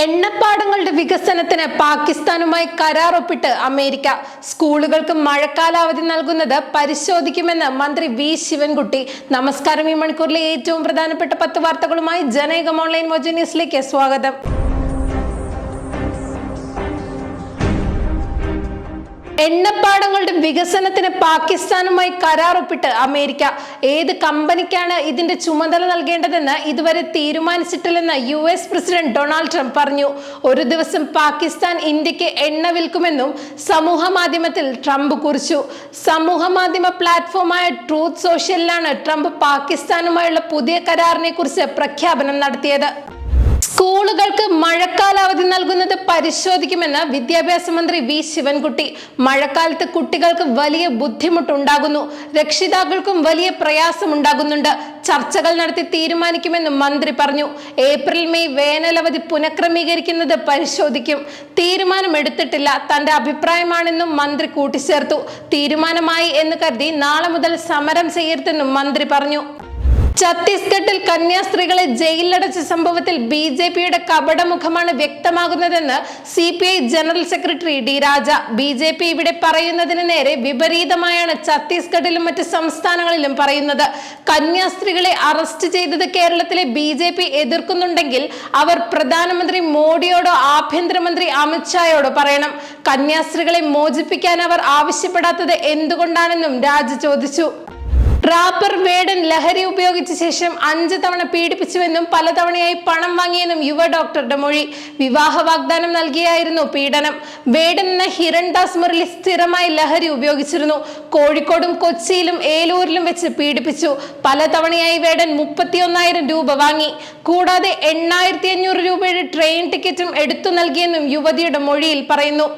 എണ്ണപ്പാടങ്ങളുടെ വികസനത്തിന് പാകിസ്ഥാനുമായി കരാർ ഒപ്പിട്ട് അമേരിക്ക. സ്കൂളുകൾക്ക് മഴക്കാലാവധി നൽകുന്നത് പരിശോധിക്കുമെന്ന് മന്ത്രി വി. ശിവൻകുട്ടി. നമസ്കാരം ഈ മണിക്കൂറിലെ ഏറ്റവും പ്രധാനപ്പെട്ട പത്ത് വാർത്തകളുമായി ജനയുഗം ഓൺലൈൻ മോജ ന്യൂസിലേക്ക് സ്വാഗതം. എണ്ണപ്പാടങ്ങളുടെ വികസനത്തിന് പാകിസ്ഥാനുമായി കരാർ ഒപ്പിട്ട് അമേരിക്ക. ഏത് കമ്പനിക്കാണ് ഇതിന്റെ ചുമതല നൽകേണ്ടതെന്ന് ഇതുവരെ തീരുമാനിച്ചിട്ടില്ലെന്ന് U S president Donald Trump പറഞ്ഞു. ഒരു ദിവസം പാകിസ്ഥാൻ ഇന്ത്യയ്ക്ക് എണ്ണ വിൽക്കുമെന്നും സമൂഹ മാധ്യമത്തിൽ ട്രംപ് കുറിച്ചു. സമൂഹ മാധ്യമ പ്ലാറ്റ്ഫോമായ ട്രൂത്ത് സോഷ്യലിലാണ് ട്രംപ് പാകിസ്ഥാനുമായുള്ള പുതിയ കരാറിനെ കുറിച്ച് പ്രഖ്യാപനം നടത്തിയത്. സ്കൂളുകൾക്ക് മഴക്കാലാവധി പരിശോധിക്കുമെന്ന് വിദ്യാഭ്യാസ മന്ത്രി വി ശിവൻകുട്ടി. മഴക്കാലത്ത് കുട്ടികൾക്ക് വലിയ ബുദ്ധിമുട്ടുണ്ടാകുന്നു. രക്ഷിതാക്കൾക്കും വലിയ പ്രയാസം പ്രയാസമുണ്ടാകുന്നുണ്ട്. ചർച്ചകൾ നടത്തി തീരുമാനിക്കുമെന്നും മന്ത്രി പറഞ്ഞു. ഏപ്രിൽ മെയ് വേനലവധി പുനഃക്രമീകരിക്കുന്നത് പരിശോധിക്കും. തീരുമാനമെടുത്തിട്ടില്ല. തന്റെ അഭിപ്രായമാണെന്നും മന്ത്രി കൂട്ടിച്ചേർത്തു. തീരുമാനമായി എന്ന് കരുതി നാളെ മുതൽ സമരം ചെയ്യരുതെന്നും മന്ത്രി പറഞ്ഞു. ഛത്തീസ്ഗഡിൽ കന്യാസ്ത്രീകളെ ജയിലിലടച്ച സംഭവത്തിൽ ബി ജെ പിയുടെ കപടമുഖമാണ് വ്യക്തമാകുന്നതെന്ന് C P I general secretary D Raja. B J P ഇവിടെ പറയുന്നതിന് നേരെ വിപരീതമായാണ് ഛത്തീസ്ഗഡിലും മറ്റ് സംസ്ഥാനങ്ങളിലും പറയുന്നത്. കന്യാസ്ത്രീകളെ അറസ്റ്റ് ചെയ്തത് കേരളത്തിലെ ബി ജെ പി എതിർക്കുന്നുണ്ടെങ്കിൽ അവർ പ്രധാനമന്ത്രി മോഡിയോടോ ആഭ്യന്തരമന്ത്രി അമിത്ഷായോടോ പറയണം. കന്യാസ്ത്രീകളെ മോചിപ്പിക്കാൻ അവർ ആവശ്യപ്പെടാത്തത് എന്തുകൊണ്ടാണെന്നും രാജ ചോദിച്ചു. റാപ്പർ വേടൻ ലഹരി ഉപയോഗിച്ച ശേഷം അഞ്ച് തവണ പീഡിപ്പിച്ചുവെന്നും പലതവണയായി പണം വാങ്ങിയെന്നും യുവ ഡോക്ടറുടെ മൊഴി. വിവാഹ വാഗ്ദാനം നൽകിയായിരുന്നു പീഡനം. വേടൻ എന്ന ഹിരൺദാസ് മുരളി സ്ഥിരമായി ലഹരി ഉപയോഗിച്ചിരുന്നു. കോഴിക്കോടും കൊച്ചിയിലും ഏലൂരിലും വെച്ച് പീഡിപ്പിച്ചു. പലതവണയായി വേടൻ മുപ്പത്തിയൊന്നായിരം രൂപ വാങ്ങി. കൂടാതെ എണ്ണായിരത്തി അഞ്ഞൂറ് രൂപയുടെ ട്രെയിൻ ടിക്കറ്റും എടുത്തു നൽകിയെന്നും യുവതിയുടെ മൊഴിയിൽ പറയുന്നു.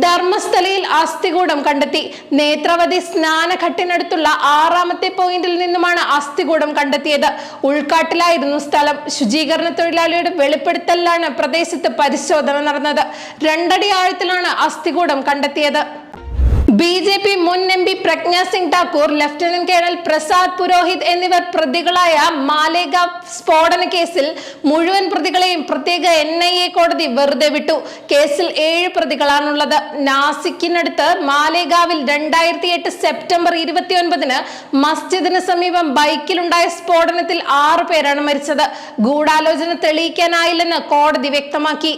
ധർമ്മസ്ഥലയിൽ അസ്ഥികൂടം കണ്ടെത്തി. നേത്രവതി സ്നാനഘട്ടിനടുത്തുള്ള ആറാമത്തെ പോയിന്റിൽ നിന്നുമാണ് അസ്ഥികൂടം കണ്ടെത്തിയത്. ഉൾക്കാട്ടിലായിരുന്നു സ്ഥലം. ശുചീകരണ തൊഴിലാളിയുടെ വെളിപ്പെടുത്തലിലാണ് പ്രദേശത്ത് പരിശോധന നടന്നത്. രണ്ടടി ആഴത്തിലാണ് അസ്ഥികൂടം കണ്ടെത്തിയത്. ബി ജെ പി മുൻ M P Pragya Singh Thakur lieutenant colonel Prasad Purohit എന്നിവർ പ്രതികളായ മാലേഗാവ് സ്ഫോടന കേസിൽ മുഴുവൻ പ്രതികളെയും പ്രത്യേക എൻ ഐ എ കോടതി വെറുതെ വിട്ടു. കേസിൽ ഏഴ് പ്രതികളാണുള്ളത്. നാസിക്കിനടുത്ത് മാലേഗാവിൽ രണ്ടായിരത്തി എട്ട് സെപ്റ്റംബർ ഇരുപത്തിയൊൻപതിന് മസ്ജിദിന് സമീപം ബൈക്കിലുണ്ടായ സ്ഫോടനത്തിൽ ആറു പേരാണ് മരിച്ചത്. ഗൂഢാലോചന തെളിയിക്കാനായില്ലെന്ന് കോടതി വ്യക്തമാക്കി.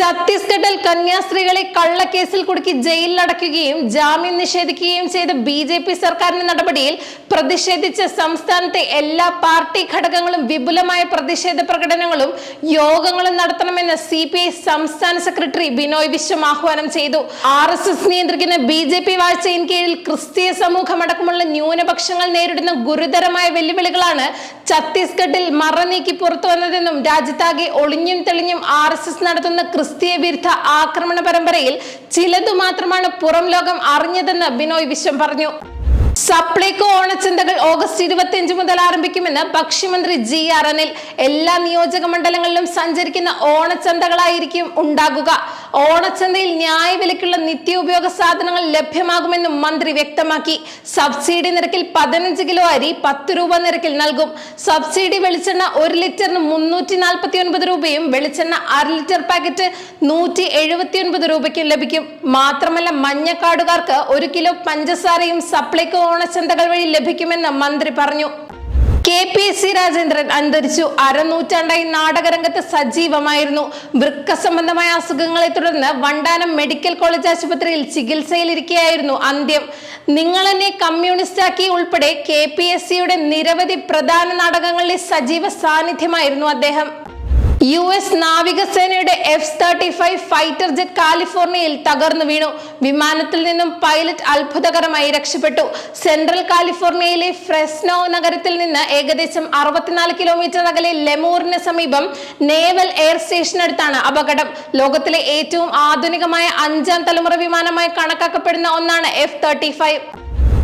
ഛത്തീസ്ഗഡിൽ കന്യാസ്ത്രീകളെ കള്ളക്കേസിൽ കുടുക്കി ജയിലിലടക്കുകയും ജാമ്യം നിഷേധിക്കുകയും ചെയ്ത ബി ജെ പി സർക്കാരിന്റെ നടപടിയിൽ പ്രതിഷേധിച്ച് സംസ്ഥാനത്തെ എല്ലാ പാർട്ടി ഘടകങ്ങളും വിപുലമായ പ്രതിഷേധ പ്രകടനങ്ങളും യോഗങ്ങളും നടത്തണമെന്ന് സി പി ഐ സംസ്ഥാന സെക്രട്ടറി ബിനോയ് വിശ്വം ആഹ്വാനം ചെയ്തു. ആർ എസ് എസ് നിയന്ത്രിക്കുന്ന ബി ജെ പി വാഴ്ചയിൻ കീഴിൽ ക്രിസ്തീയ സമൂഹമടക്കമുള്ള ന്യൂനപക്ഷങ്ങൾ നേരിടുന്ന ഗുരുതരമായ വെല്ലുവിളികളാണ് ഛത്തീസ്ഗഡിൽ മറനീക്കി പുറത്തു വന്നതെന്നും രാജ്യത്താകെ ഒളിഞ്ഞും തെളിഞ്ഞും ആർ എസ് എസ് നടത്തുന്ന ക്രിസ്തീയ വിരുദ്ധ ആക്രമണ പരമ്പരയിൽ ചിലതു മാത്രമാണ് പുറം ലോകം അറിഞ്ഞതെന്ന് ബിനോയ് വിശ്വം പറഞ്ഞു. സപ്ലൈകോ ഓണച്ചന്തകൾ ഓഗസ്റ്റ് ഇരുപത്തിയഞ്ച് മുതൽ ആരംഭിക്കുമെന്ന് ഭക്ഷ്യമന്ത്രി ജി ആർ അനിൽ. എല്ലാ നിയോജക മണ്ഡലങ്ങളിലും സഞ്ചരിക്കുന്ന ഓണച്ചന്തകളായിരിക്കും ഉണ്ടാകുക. ഓണച്ചന്തയിൽ ന്യായവിലയ്ക്കുള്ള നിത്യോപയോഗ സാധനങ്ങൾ ലഭ്യമാകുമെന്നും മന്ത്രി വ്യക്തമാക്കി. സബ്സിഡി നിരക്കിൽ പതിനഞ്ച് കിലോ അരി പത്ത് രൂപ നിരക്കിൽ നൽകും. സബ്സിഡി വെളിച്ചെണ്ണ ഒരു ലിറ്ററിന് മുന്നൂറ്റി നാൽപ്പത്തി ഒൻപത് രൂപയും വെളിച്ചെണ്ണ അര ലിറ്റർ പാക്കറ്റ് നൂറ്റി എഴുപത്തി ഒൻപത് രൂപയ്ക്കും ലഭിക്കും. മാത്രമല്ല മഞ്ഞക്കാടുകാർക്ക് ഒരു കിലോ പഞ്ചസാരയും സപ്ലൈകോ ഓണച്ചന്തകൾ വഴി ലഭിക്കുമെന്ന് മന്ത്രി പറഞ്ഞു. കെ പി സി രാജേന്ദ്രൻ അന്തരിച്ചു. അരനൂറ്റാണ്ടായി നാടകരംഗത്ത് സജീവമായിരുന്നു. വൃക്ക സംബന്ധമായ അസുഖങ്ങളെ തുടർന്ന് വണ്ടാനം മെഡിക്കൽ കോളേജ് ആശുപത്രിയിൽ ചികിത്സയിലിരിക്കെയായിരുന്നു അന്ത്യം. നിങ്ങൾ എന്നെ കമ്മ്യൂണിസ്റ്റാക്കി ഉൾപ്പെടെ കെ പി എസ് സിയുടെ നിരവധി പ്രധാന നാടകങ്ങളിലെ സജീവ സാന്നിധ്യമായിരുന്നു അദ്ദേഹം. യു എസ് നാവികസേനയുടെ F thirty five fighter jet കാലിഫോർണിയയിൽ തകർന്നു വീണു. വിമാനത്തിൽ നിന്നും പൈലറ്റ് അത്ഭുതകരമായി രക്ഷപ്പെട്ടു. സെൻട്രൽ കാലിഫോർണിയയിലെ ഫ്രെസ്നോ നഗരത്തിൽ നിന്ന് ഏകദേശം അറുപത്തിനാല് കിലോമീറ്റർ അകലെ ലെമൂറിന് സമീപം നേവൽ എയർ സ്റ്റേഷനടുത്താണ് അപകടം. ലോകത്തിലെ ഏറ്റവും ആധുനികമായ അഞ്ചാം തലമുറ വിമാനമായി കണക്കാക്കപ്പെടുന്ന ഒന്നാണ് എഫ് തേർട്ടി ഫൈവ്